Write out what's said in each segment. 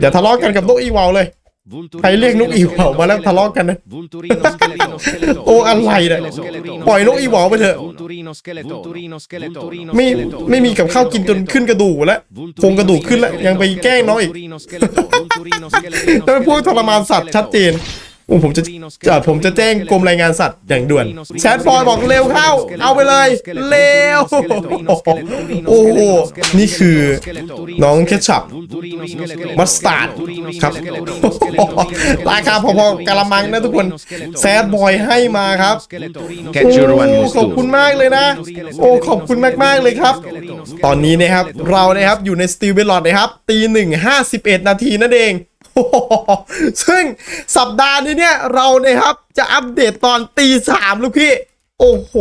เดี๋ยวทะเลาะกันกับนกอีวาวเลย ใครเรียกนกอีวาวมาแล้วทะเลาะกันนะโอ้อะไรเนี่ยปล่อยนกอีวาวไปเถอะไม่ไม่มีกับข้าวกินจนขึ้นกระดูกแล้วโครงกระดูกขึ้นแล้วยังไปแกล้งน้องอีกแล้วเป็นพวกทรมานสัตว์ชัดเจนโอ้ผมจะจะผมจะแจ้งกรมรายงานสัตว์อย่างด่วนแชทบอยบอกเร็วเข้า เอาไปเลย เร็ว โอ้โห นี่คือน้องเคชัพมัสตาร์ดครับ ราคาพอๆกะละมังนะทุกคนแซดบอยให้มาครับ Get your one โอ้ more ขอบคุณมากเลยนะ โอ้ขอบคุณมากๆเลยครับ ตอนนี้นะครับเรานะครับอยู่ในสตีลเบลลอดนะครับตีหนึ่งห้าสิบเอ็ดนาทีนั่นเองโอ้โห ซึ่งสัปดาห์นี้เนี่ยเราเนะครับจะอัปเดตตอนตีสามลูกพี่ โอ้โห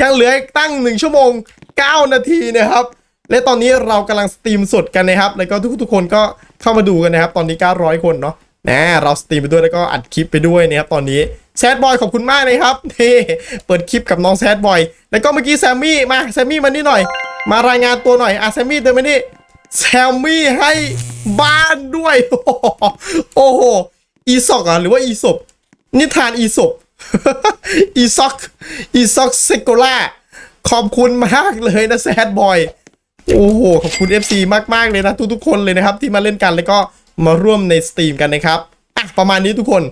ยังเหลืออีกตั้งหนึ่งชั่วโมง 9 นาทีนะครับ และตอนนี้เรากำลังสตรีมสดกันนะครับ แล้วก็ทุกๆคนก็เข้ามาดูกันนะครับ ตอนนี้ 900 คนเนาะนะเราสตรีมไปด้วยแล้วก็อัดคลิปไปด้วยนะครับตอนนี้แซดบอยขอบคุณมากเลยครับนี่เปิดคลิปกับน้องแซดบอยแล้วก็เมื่อกี้แซมมี่มาแซมมี่มานี่หน่อย มารายงานตัวหน่อยอะแซมมี่เดินมานี่ แซมมี่ให้บ้านด้วย โอ้โห อีซอกอะหรือว่าอีศพนิทานอีศพอีซอก อีซอกเซโกล่า ขอบคุณมากเลยนะแซดบอย โอ้โห ขอบคุณ FC มากๆเลยนะ ทุกๆคนเลยนะครับ ที่มาเล่นกันแล้วก็มาร่วมในสตรีมกันนะครับ อะ ประมาณนี้ทุกคน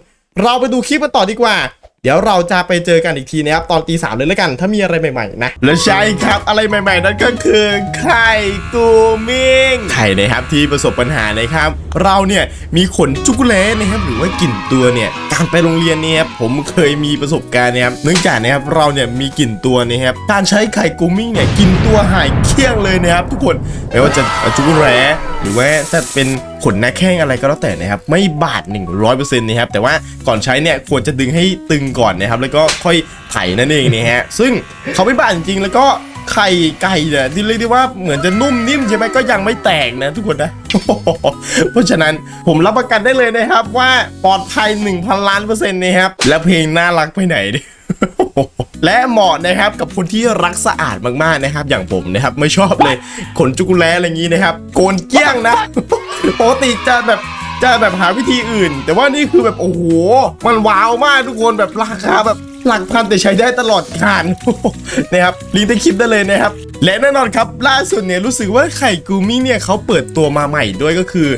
เราไปดูคลิปกันต่อดีกว่า เดี๋ยวเราจะไปเจอกันอีกทีนะครับ ตอนตีสามเลยแล้วกัน ถ้ามีอะไรใหม่ๆนะ และใช่ครับอะไรใหม่ๆ นั่นก็คือไข่กูมิงไข่นะครับที่ประสบปัญหานะครับ เราเนี่ยมีขนจุกเล่นะครับหรือว่ากลิ่นตัวเนี่ยการไปโรงเรียนเนี่ยครับผมเคยมีประสบการณ์นะครับเนื่องจากนะครับเราเนี่ยมีกลิ่นตัวเนะครับการใช้ไข่กูมิงเนี่ยกินตัวหายเกลี้ยงเลยนะครับทุกคนไม่ว่าจะจุกแร้หรือว่าจะเป็น ขนหน้าแข้งอะไรก็แล้วแต่นะครับไม่บาด 100%นะครับแต่ว่าก่อนใช้เนี่ยควรจะดึงให้ตึงก่อนนะครับแล้วก็ค่อยไถนั่นเองนะฮะซึ่งเขาไม่บาดจริงๆแล้วก็ไข่ไก่เนี่ยที่เรียกได้ว่าเหมือนจะนุ่มนิ่มใช่ไหมก็ยังไม่แตกนะทุกคนนะ เพราะฉะนั้นผมรับประกันได้เลยนะครับว่าปลอดภัย1,000ล้านเปอร์เซ็นต์นะครับและเพลงน่ารักไปไหนดิ และเหมาะนะครับกับคนที่รักสะอาดมากๆนะครับ อย่างผมนะครับไม่ชอบเลยขนจุกุแลอะไรอย่างนี้นะครับ โกนเกลี้ยงนะปกติจะแบบจะแบบหาวิธีอื่น แต่ว่านี่คือแบบโอ้โห มันว้าวมากทุกคนแบบราคาแบบหลักพันแต่ใช้ได้ตลอดการนะครับลิงก์ใต้คลิปได้เลยนะครับ และแน่นอนครับล่าสุดเนี่ยรู้สึกว่าไข่กูมี่เนี่ยเขาเปิดตัวมาใหม่ด้วยก็คือ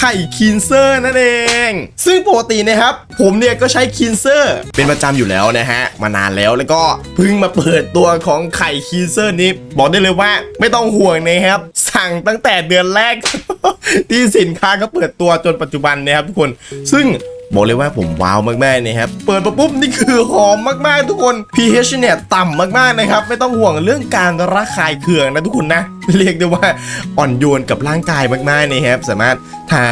ไข่คินเซอร์นั่นเอง ซึ่งปกตินะครับ ผมเนี่ยก็ใช้คินเซอร์ เป็นประจำอยู่แล้วนะฮะ มานานแล้วแล้วก็เพิ่งมาเปิดตัวของไข่คินเซอร์นี้ บอกได้เลยว่าไม่ต้องห่วงนะครับ สั่งตั้งแต่เดือนแรก ที่สินค้าก็เปิดตัวจนปัจจุบันนะครับทุกคน ซึ่ง บอกเลยว่าผมว้าวมากๆนะครับ เปิดมาปุ๊บนี่คือหอมมากๆทุกคน pH เนี่ยต่ำมากๆนะครับ ไม่ต้องห่วงเรื่องการระคายเคืองนะทุกคนนะ เรียกได้ว่าอ่อนโยนกับร่างกายมากๆนะครับ สามารถทา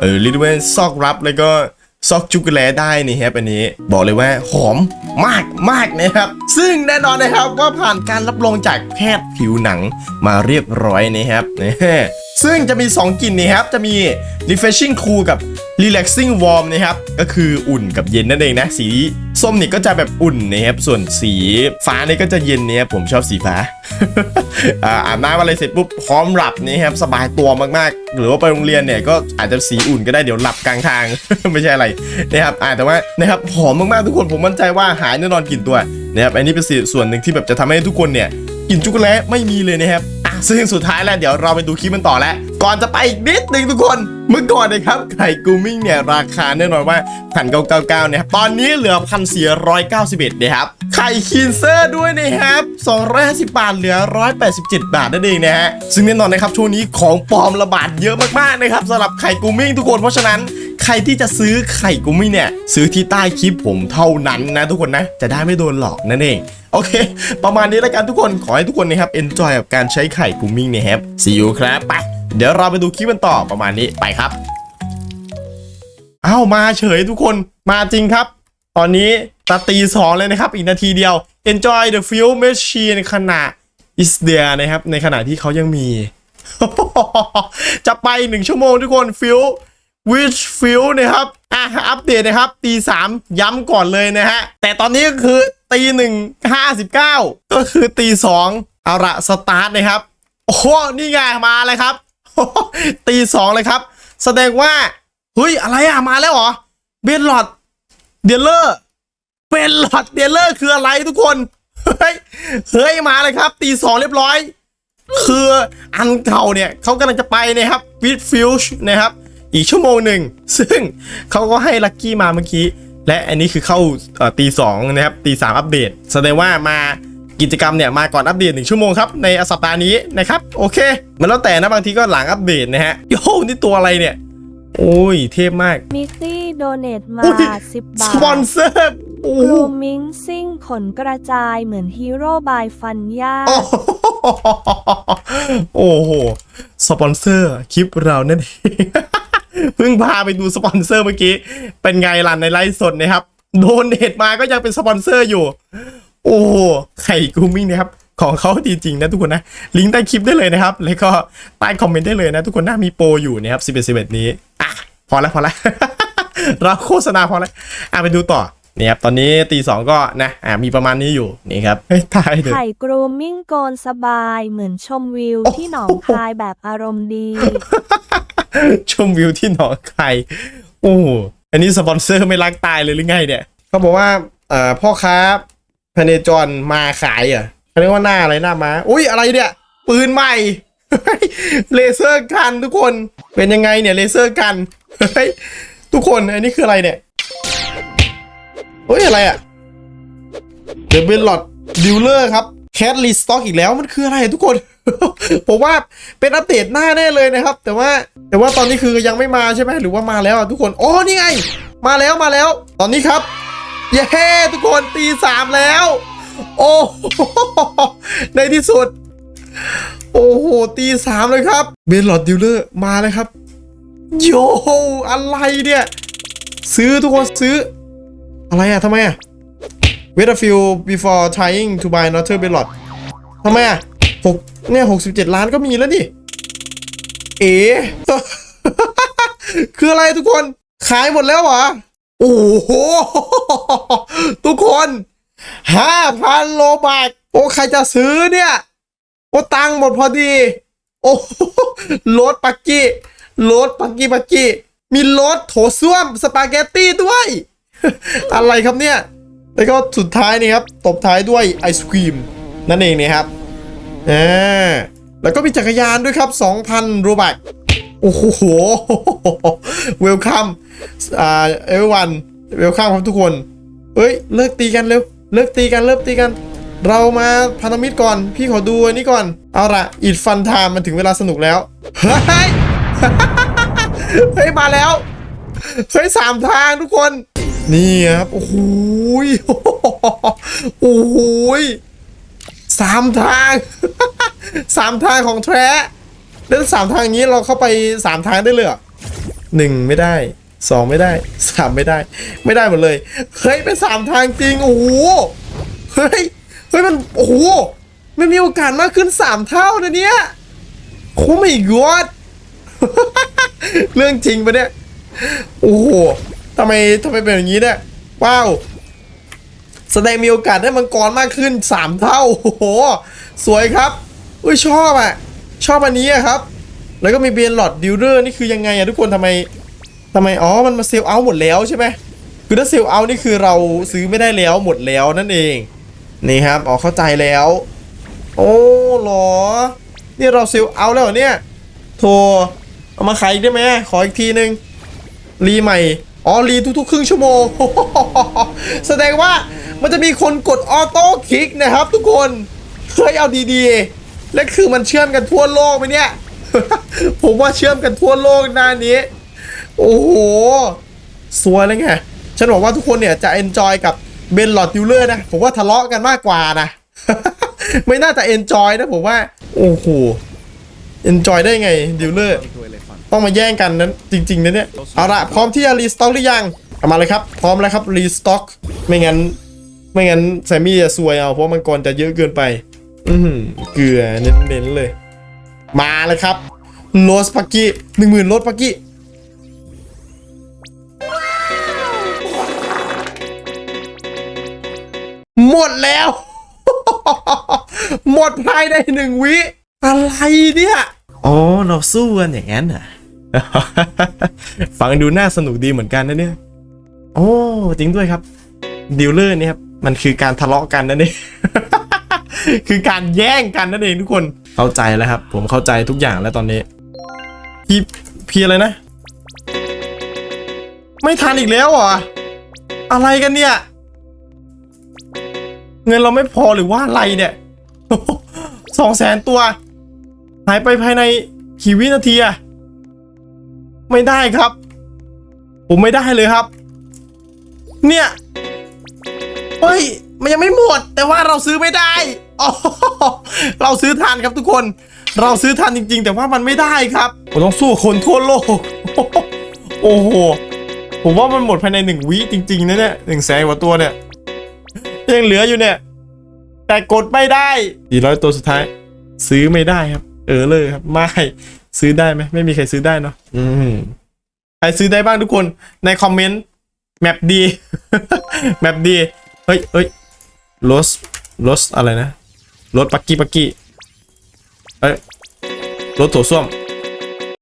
เออเรียกได้ว่าซอกรับแล้วก็ซอกจุกแลได้นะครับอันนี้บอกเลยว่าหอมมากมากนะครับ ซึ่งแน่นอนนะครับว่าผ่านการรับรองจากแพทย์ผิวหนังมาเรียบร้อยนะครับซึ่งจะมี 2กลิ่นนะครับ จะมี refreshing cool กับ relaxing warm นะครับก็คืออุ่นกับเย็นนั่นเองนะ สีส้มนี่ก็จะแบบอุ่นนะครับส่วนสีฟ้านี่ก็จะเย็นเนะครับผมชอบสีฟ้าอ่าบน้ำอะไรเสร็จปุ๊บพร้อมหลับนะครับสบายตัวมากๆ หรือว่าไปโรงเรียนเนี่ยก็อาจจะสีอุ่นก็ได้เดี๋ยวหลับกลางทาง ไม่ใช่อะไรนะครับอาแต่ว่านะครับหอมมากๆทุกคนผมมั่นใจว่าหายแน่นอนกลิ่นตัวนะครับอันนี้เป็นส่วนหนึ่งที่แบบจะทำให้ทุกคนเนี่ยกลิ่นช็อกโกแลตไม่มีเลยนะครับ ซึ่งสุดท้ายแล้วเดี๋ยวเราไปดูคลิปมันต่อแล้ว ก่อนจะไปอีกนิดนึงทุกคน เมื่อก่อนนะครับไข่กูมิ่งเนี่ยราคาแน่นอนว่าพันเก้าเก้าเก้านะครับตอนนี้เหลือพันสี่ร้อยเก้าสิบเอ็ดนะครับไข่คีนเซอร์ด้วยนะครับสองร้อยห้าสิบบาทเหลือร้อยแปดสิบเจ็ดบาทนั่นเองนะฮะซึ่งแน่นอนนะครับช่วงนี้ของปลอมระบาดเยอะมากๆนะครับสำหรับไข่กูมิ่งทุกคนเพราะฉะนั้นใครที่จะซื้อไข่กุมิเนี่ยซื้อที่ใต้คลิปผมเท่านั้นนะทุกคนนะ จะได้ไม่โดนหลอกนั่นเอง โอเค ประมาณนี้แล้วกันทุกคน ขอให้ทุกคนนะครับ enjoy กับการใช้ไข่กุมินะครับ see you ครับ ไป เดี๋ยวเราไปดูคลิปกันต่อประมาณนี้ ไปครับ อ้าวมาเฉยทุกคน มาจริงครับ ตอนนี้ตาตีสองเลยนะครับ อีกนาทีเดียว enjoy the fuel machine ขณะ is there นะครับ ในขณะที่เขายังมี จะไปหนึ่งชั่วโมงทุกคน ฟิว which field นะครับ อะ อัปเดตนะครับตีสามย้ำก่อนเลยนะฮะ แต่ตอนนี้ก็คือ ตีหนึ่งห้าสิบเก้าก็คือตีสองเอาละสตาร์ทนะครับ โอ้โหนี่ไงมาเลยครับ ตีสองเลยครับ แสดงว่าเฮ้ยอะไรอะมาแล้วเหรอเบนหลอดเดลเลอร์เบนหลอดเดลเลอร์คืออะไรทุกคนเฮ้ยเฮ้ยมาเลยครับ ตีสองเรียบร้อย คืออันเก่าเนี่ยเขากำลังจะไปนะครับวิดฟิวช์นะครับ อีกชั่วโมงหนึ่ง ซึ่งเขาก็ให้ลัคกี้มาเมื่อกี้ และอันนี้คือเข้าเอ่อตีสองนะครับตีสามอัปเดต แสดงว่ามากิจกรรมเนี่ยมาก่อนอัปเดตหนึ่งชั่วโมงครับในสัปดาห์นี้นะครับโอเค มันแล้วแต่นะบางทีก็หลังอัปเดตนะฮะโย่นี่ตัวอะไรเนี่ย โอ้ยเทพมากมิกซี่โดเนตมาอุ๊ย10บาสปอนทเซอร์โอ้กรูมิงซิ่งขนกระจายเหมือนฮีโร่บายฟันย่าโอ้โหโอ้โหสปอนเซอร์คลิปเรานั่นเอง เพิ่งพาไปดูสปอนเซอร์เมื่อกี้ เป็นไงล่ะในไลฟ์สดนะครับ โดนเนตมาก็ยังเป็นสปอนเซอร์อยู่ โอ้ไข่กูมิ่งนะครับ ของเขาดีจริงนะทุกคนนะ ลิงก์ใต้คลิปได้เลยนะครับ แล้วก็ใต้คอมเมนต์ได้เลยนะทุกคนน่ามีโปรอยู่นะครับ11 11 นี้อะพอแล้วพอแล้วเราโฆษณาพอแล้วอะไปดูต่อนี่ครับตอนนี้ตีสองก็นะอะมีประมาณนี้อยู่นี่ครับเฮ้ยตายเลยไข่กรูมิ่งโกนสบายเหมือนชมวิวที่หนองคายแบบอารมณ์ดี ชมวิวที่หนองคายโอ้อันนี้สปอนเซอร์ไม่รักตายเลยหรือไงเนี่ยเขาบอกว่าเอ่อพ่อค้าพเนจรมาขายอะเขาเรียกว่าหน้าอะไรหน้าม้าอุ้ยอะไรเนี่ย ปืนใหม่เลเซอร์กันทุกคนเป็นยังไงเนี่ยเลเซอร์กันเฮ้ยทุกคนอันนี้คืออะไรเนี่ยเฮ้ยอะไรอะเดอะเบลลอดดิวเลอร์ครับแคทรีสต็อกอีกแล้วมันคืออะไรทุกคน ผมว่าเป็นอัปเดตหน้าแน่เลยนะครับ แต่ว่าแต่ว่าตอนนี้คือยังไม่มาใช่ไหมหรือว่ามาแล้วทุกคนอ๋อนี่ไง มาแล้วมาแล้ว ตอนนี้ครับเย้ทุกคนตีสามแล้ว โอ้ในที่สุด โอ้โหตีสามเลยครับเบนหลอดดิวเลอร์มาเลยครับโยอะไรเนี่ย ซื้อทุกคนซื้อ อะไรอะทำไมอะ Wait a few before trying to buy another b e l o t ทำไมอะหก เนี่ยหกสิบเจ็ดล้านก็มีแล้วดิ เอ๋คืออะไรทุกคน ขายหมดแล้วเหรอ โอ้โห ทุกคนห้าพันโลบาทโอ้ใครจะซื้อเนี่ยโอ้ตังค์หมดพอดี โอ้โหรถปักกี้รถปักกี้ปักกี้ มีรถโถส้วมสปาเกตตี้ด้วย อะไรครับเนี่ย แล้วก็สุดท้ายนี่ครับ ตบท้ายด้วยไอศครีม นั่นเองนี่ครับ อ่าแล้วก็มีจักรยานด้วยครับ 2,000 โรบัตโอ้โหเวลคัมอ่าเอวันเวลคัมครับทุกคน เฮ้ย เลิกตีกันเร็ว เลิกตีกันเลิกตีกัน เรามาพันธมิตรก่อน พี่ขอดูอันนี้ก่อน เอาละอีดฟันไทม์มันถึงเวลาสนุกแล้ว เฮ้ย เฮ้ย มาแล้ว เฮ้ยสามทางทุกคน นี่ครับ โอ้โหยโอ้โหย สามทาง สามทางของแท้แล้วสามทางนี้เราเข้าไปสามทางได้เลยหรอหนึ่งไม่ได้สองไม่ได้สามไม่ได้ ไม่ได้หมดเลยเฮ้ยเป็นสามทางจริงโอ้โหเฮ้ยเฮ้ยมันโอ้โหมันมีโอกาสมากขึ้นสามเท่านะเนี่ยโอ้ไม่กอดเรื่องจริงปะเนี่ยโอ้โหทำไมทำไมเป็นอย่างนี้เนี่ยว้าว แสดงมีโอกาสได้มังกรมากขึ้น 3 เท่าโอ้โห สวยครับอุ้ยชอบอะ ชอบอันนี้อะครับ แล้วก็มีเบียนหลอดดิวเดอร์นี่คือยังไงอะทุกคนทำไมทำไมอ๋อมันมาเซลล์เอาหมดแล้วใช่ไหมคือถ้าเซลล์เอานี่คือเราซื้อไม่ได้แล้วหมดแล้วนั่นเองนี่ครับอ๋อเข้าใจแล้ว โอ้เหรอนี่เราเซลล์เอาแล้วเหรอเนี่ยโทรเอามาขายอีกได้ไหมขออีกทีนึงรีใหม่อ๋อรีทุกๆ ครึ่งชั่วโมงแสดงว่า มันจะมีคนกดออโต้คลิกนะครับ ทุกคนเคยเอาดีๆ และคือมันเชื่อมกันทั่วโลกไหมเนี่ย ผมว่าเชื่อมกันทั่วโลกหน้านี้ โอ้โหสวยเลยไงฉันบอกว่าทุกคนเนี่ยจะเอนจอยกับเบนหลอดดิวเลอร์นะ ผมว่าทะเลาะกันมากกว่านะ ไม่น่าจะเอนจอยนะผมว่า โอ้โหเอนจอยได้ไงดิวเลอร์ต้องมาแย่งกันนั้นจริงๆนะเนี่ย เอาละพร้อมที่จะรีสต็อกหรือยังเอามาเลยครับ พร้อมแล้วครับรีสต็อก ไม่งั้น ไม่งั้นแซมมี่จะซวยเอาเพราะมังกรจะเยอะเกินไป อืเกลือเน้นๆเลย มาเลยครับโรสปักกี้หนึ่งหมื่นโรสปักกี้หมดแล้ว หมดภายในหนึ่งวิ อะไรเนี่ยอ๋อเราสู้กันอย่างนั้นอะ ฟังดูน่าสนุกดีเหมือนกันนะเนี่ย โอ้ จริงด้วยครับ ดีลเลอร์เนี่ยครับ มันคือการทะเลาะกันนั่นเอง คือการแย่งกันนั่นเองทุกคน เข้าใจแล้วครับ ผมเข้าใจทุกอย่างแล้วตอนนี้ พี่พี่อะไรนะ ไม่ทันอีกแล้วเหรอ อะไรกันเนี่ย เงินเราไม่พอหรือว่าอะไรเนี่ยสองแสนตัว หายไปภายในกี่วินาทีอะไม่ได้ครับ ผมไม่ได้เลยครับ เนี่ย เฮ้ย มันยังไม่หมด แต่ว่าเราซื้อไม่ได้อ๋อเราซื้อทันครับทุกคน เราซื้อทันจริง ๆ แต่ว่ามันไม่ได้ครับผมต้องสู้กับคนทั่วโลก โอ้โห ผมว่ามันหมดภายในหนึ่งวิจริงๆนะเนี่ยหนึ่งแสนกว่าตัวเนี่ย ยังเหลืออยู่เนี่ย แต่กดไม่ได้สี่ร้อยตัวสุดท้าย ซื้อไม่ได้ครับ เออเลยครับไม่ซื้อได้ไหมไม่มีใครซื้อได้เนาะอืมใครซื้อได้บ้างทุกคนในคอมเมนต์แมปดี แมปดี เฮ้ยเฮ้ยรถรถอะไรนะรถปักกี้ปักกี้เอ้ยรถโถส้วม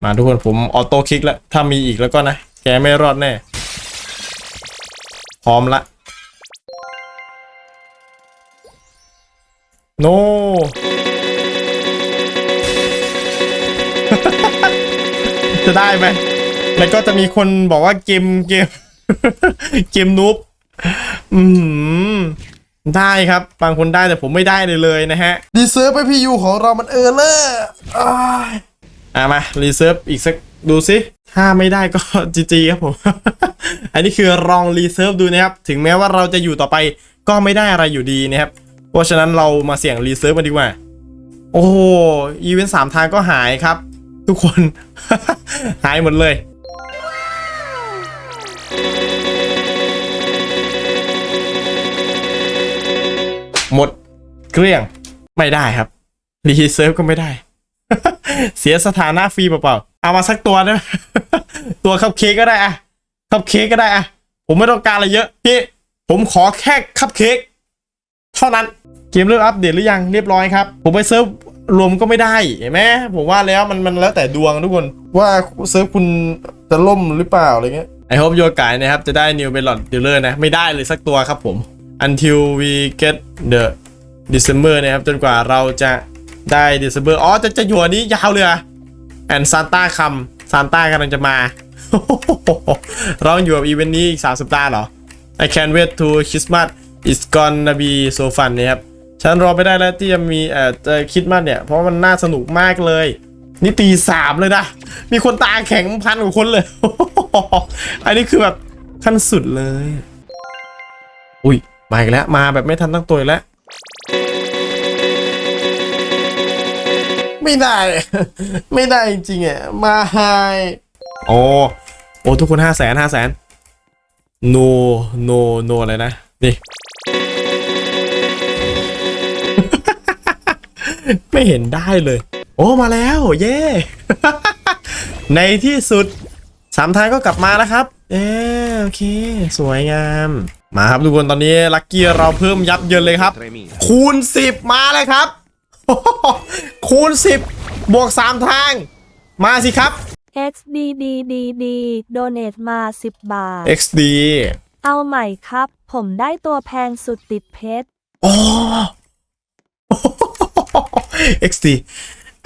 มาทุกคนผมออโต้คลิกแล้ว ถ้ามีอีกแล้วก็นะ แกไม่รอดแน่ พร้อมละ โน จะได้ไหม แล้วก็จะมีคนบอกว่าเกมเกม เกมนูบ อืมได้ครับบางคนได้แต่ผมไม่ได้เลยเลยนะฮะรีเซิร์ฟไปพียูของเรามันเออเลอร์อะมารีเซิร์ฟอีกสักดูสิถ้าไม่ได้ก็จีจีครับผม อันนี้คือลองรีเซิร์ฟดูนะครับ ถึงแม้ว่าเราจะอยู่ต่อไปก็ไม่ได้อะไรอยู่ดีนะครับ เพราะฉะนั้นเรามาเสี่ยงรีเซิร์ฟกันดีกว่า โอ้โหอีเวนต์สามทางก็หายครับ ทุกคน หายหมดเลย หมดเกลี้ยงไม่ได้ครับรีเซิร์ฟก็ไม่ได้ เสียสถานะฟรีเปล่าๆเอามาสักตัวได้ไหมตัวคัพเค้กก็ได้อะคัพเค้กก็ได้อะผมไม่ต้องการอะไรเยอะพี่ผมขอแค่คัพเค้กเท่านั้นเกมเริ่มอัปเดตหรือยังเรียบร้อยครับ ผมไปเซิร์ฟรวมก็ไม่ได้เห็นไหมผมว่าแล้วมันมันแล้วแต่ดวงทุกคนว่าเซิร์ฟคุณจะล่มหรือเปล่าอะไรเงี้ยไอ hope โยกายนะครับจะได้ new b e l o t dealer นะ ไม่ได้เลยสักตัวครับผม until we get the December นะครับ จนกว่าเราจะได้ December อ๋อ จะจะอยู่อันนี้ยาวเลยอะแอนซานต้าคำซานต้ากำลังจะมา เราอยู่กับอีเวนต์นี้อีก3สัปดาห์เหรอ I can't wait to Christmas it's gonna be so fun นะครับ ฉันรอไม่ได้แล้วที่จะมีเอ่อจะคริดมากเนี่ย เพราะมันน่าสนุกมากเลยนี่ตีสามเลยนะ มีคนตาแข็งพันกว่าคนเลย อันนี้คือแบบขั้นสุดเลย มาอีกแล้ว มาแบบไม่ทันตั้งตัวอีกแล้ว ไม่ได้ ไม่ได้จริงๆอะ มาไฮโอ้โอ้ทุกคนห้าแสนห้าแสน no no no อะไรนะ นี่ ไม่เห็นได้เลย โอ้ มาแล้ว เย้ในที่สุดสามทางก็กลับมาแล้วครับ เออโอเค สวยงาม มาครับทุกคนตอนนี้ลัคกี้เราเพิ่มยับเยินเลยครับ คูณ 10 มาเลยครับ คูณ 10 บวก 3 ทาง มาสิครับ XDDDD โดเนทมา 10 บาท XD เอาใหม่ครับ ผมได้ตัวแพงสุดติดเพชรอ๋อ XD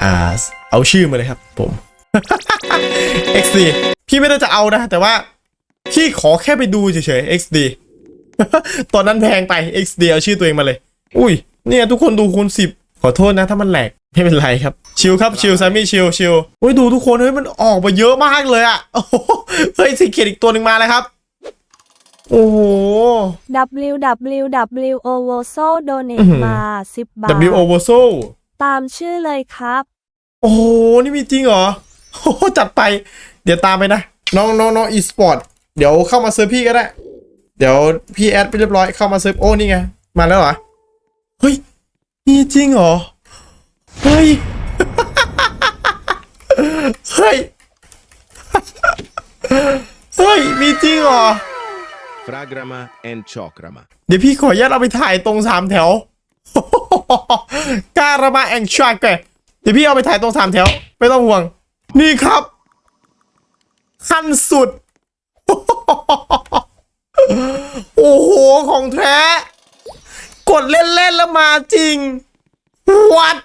อ่า เอาชื่อมาเลยครับผม XD พี่ไม่ได้จะเอานะ แต่ว่า พี่ขอแค่ไปดูเฉยๆ XD ตอนนั้นแพงไป XD เอาชื่อตัวเองมาเลย อุ้ย เนี่ยทุกคนดูคูณสิบขอโทษนะถ้ามันแหลกไม่เป็นไรครับ ชิลครับชิลซามี่ชิลชิลอุ้ยดูทุกคนเฮ้ยมันออกมาเยอะมากเลยอะโอ้โหเฮ้ยสิเกตอีกตัวหนึ่งมาเลยครับ โอ้โห WWW o v o s o โดเนอื้ทอหือมา 10 บาท W o v o s o ตามชื่อเลยครับ โอ้โห นี่มีจริงเหรอโอ้โหจัดไป เดี๋ยวตามไปนะ น้องน้องน้องอีสปอร์ตเดี๋ยวเข้ามาเซิร์ฟพี่ก็ได้ เดี๋ยวพี่แอดไปเรียบร้อยเข้ามาเซิร์ฟโอ้นี่ไง มาแล้วเหรอ เฮ้ยมีจริงเหรอ เฮ้ย เฮ้ย เฮ้ย มีจริงเหรอ Fragrama and Chokrama. เดี๋ยวพี่ขออนุญาตเอาไปถ่ายตรงสามแถวการามาแองชาเกเดี๋ยวพี่เอาไปถ่ายตรงสามแถว ไม่ต้องห่วง นี่ครับ ขั้นสุด โอ้โห ของแท้ กดเล่นๆแล้วมาจริง วัด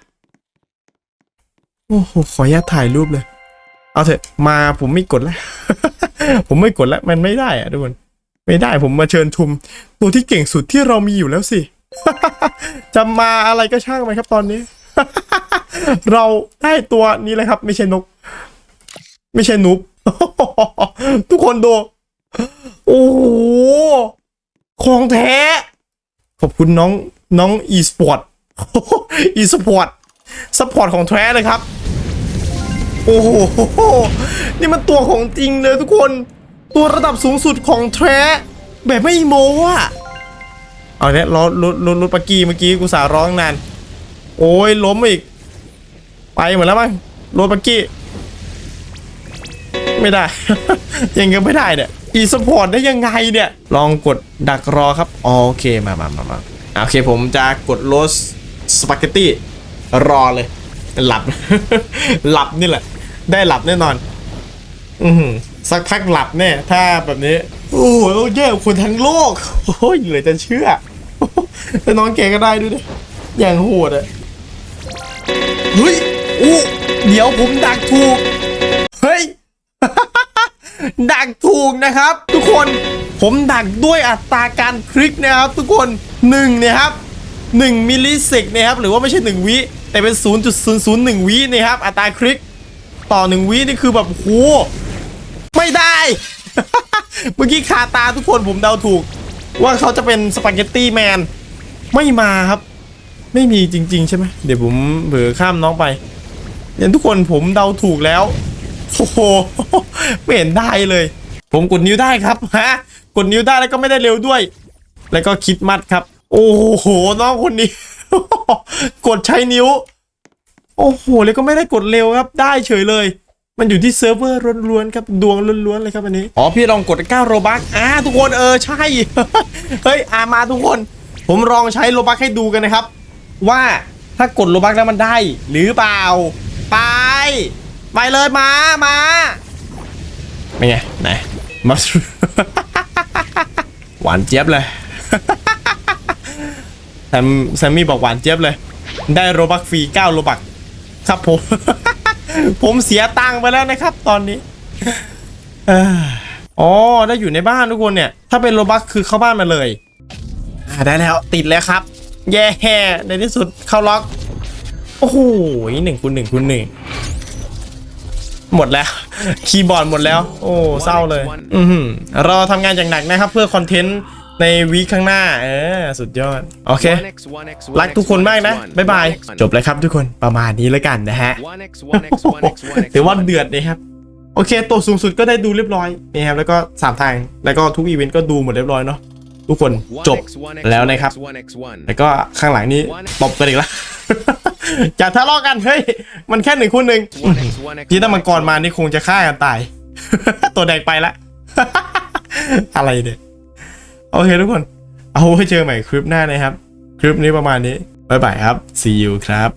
โอ้โห ขออนุญาตถ่ายรูปเลย เอาเถอะ มาผมไม่กดแล้ว ผมไม่กดแล้ว มันไม่ได้อะทุกคน ไม่ได้ผมมาเชิญชุม ตัวที่เก่งสุดที่เรามีอยู่แล้วสิ จะมาอะไรก็ช่างไหมครับตอนนี้ เราได้ตัวนี้เลยครับ ไม่ใช่นก ไม่ใช่นุบทุกคนดู โอ้โหของแท้ ขอบคุณน้องน้องอีสปอร์ตอีสปอร์ตสปอร์ตของแท้เลยครับ โอ้โห นี่มันตัวของจริงเลยทุกคน ตัวระดับสูงสุดของแท้แบบไม่โม้อะเอาเนี่ยรถรถรถรถปากีเมื่อกี้กูสาร้องนาน โอ้ยล้มอีก ไปหมดแล้วมั้งรถปากี้ ไม่ได้ ยังยังไม่ได้เนี่ย อีสปอร์ตได้ยังไงเนี่ย ลองกดดักรอครับโอเคมามามามาโอเคผมจะกดโรสสปาเกตตี้รอเลย หลับ หลับนี่แหละ ได้หลับแน่นอน อืสักพักหลับแน่ถ้าแบบนี้ โอ้โหแย่กว่าคนทั้งโลกโอ้ยเหลือจะเชื่อแต่น้องแกก็ได้ด้วยดิอย่างโหดอะเฮ้ยอู้เดี๋ยวผมดักถูก ดักถูกนะครับ ทุกคนผมดักด้วยอัตราการคลิกนะครับ ทุกคน1นี่ยครับ1มิลลิเซกนะครับหรือว่าไม่ใช่ 1 วิ แต่เป็น 0.001 วินะครับ อัตราคลิกต่อ 1 วินี่คือแบบโหไม่ได้ เมื่อกี้คาตาทุกคนผมเดาถูก ว่าเขาจะเป็นสปาเกตตี้แมนไม่มาครับ ไม่มีจริง ๆ ใช่ไหมเดี๋ยวผมเบือข้ามน้องไปเนี่ยทุกคนผมเดาถูกแล้ว โอ้โหไม่เห็นได้เลย ผมกดนิ้วได้ครับฮะกดนิ้วได้แล้วก็ไม่ได้เร็วด้วย แล้วก็คิดมัดครับ โอ้โหน้องคนนี้ กดใช้นิ้ว โอ้โหแล้วก็ไม่ได้กดเร็วครับ ได้เฉยเลย มันอยู่ที่เซิร์ฟเวอร์ล้วนๆครับดวงล้วนๆเลยครับอันนี้อ๋อพี่ลองกด9โรบักอ่าทุกคนเออใช่เฮ้ยอามาทุกคน ผมลองใช้โรบักให้ดูกันนะครับ ว่าถ้ากดโรบักแล้วมันได้ หรือเปล่า ไป ไปเลยมามาเป็นไงไหนมาหวานเจี๊ยบเลยแซมแซมมี่บอกหวานเจี๊ยบเลย ได้โรบักฟรี9โรบักครับผม ผมเสียตังค์ไปแล้วนะครับ ตอนนี้อ๋อได้อยู่ในบ้านทุกคนเนี่ย ถ้าเป็นโรบักคือเข้าบ้านมาเลยได้แล้วติดแล้วครับ แย่ในที่สุดเข้าล็อก โอ้โหหนึ่งคูณหนึ่งคูณหนึ่ง หมดแล้ว คีย์บอร์ดหมดแล้ว โอ้เศร้าเลย อือหือเราทำงานอย่างหนักนะครับ เพื่อคอนเทนต์ในวีคข้างหน้า เออ สุดยอด โอเค รักทุกคนมากนะ บ๊ายบาย จบเลยครับทุกคนประมาณนี้แล้วกันนะฮะถือว่าเดือดนะครับ โอเค ตัวสูงสุดก็ได้ดูเรียบร้อยนี่ครับ แล้วก็สามทาง แล้วก็ทุกอีเวนต์ก็ดูหมดเรียบร้อยเนาะทุกคนจบแล้วนะครับ แล้วก็ข้างหลังนี้ตบกันอีกแล้ว อย่าทะเลาะกัน เฮ้ย มันแค่หนึ่งคู่หนึ่งที่ถ้ามังกรมานี่คงจะฆ่ากันตาย ตัวแดงไปละ อะไรเนี่ย โอเคทุกคน เอาไว้เจอใหม่คลิปหน้านะครับ คลิปนี้ประมาณนี้ บ๊ายบายครับ see you ครับ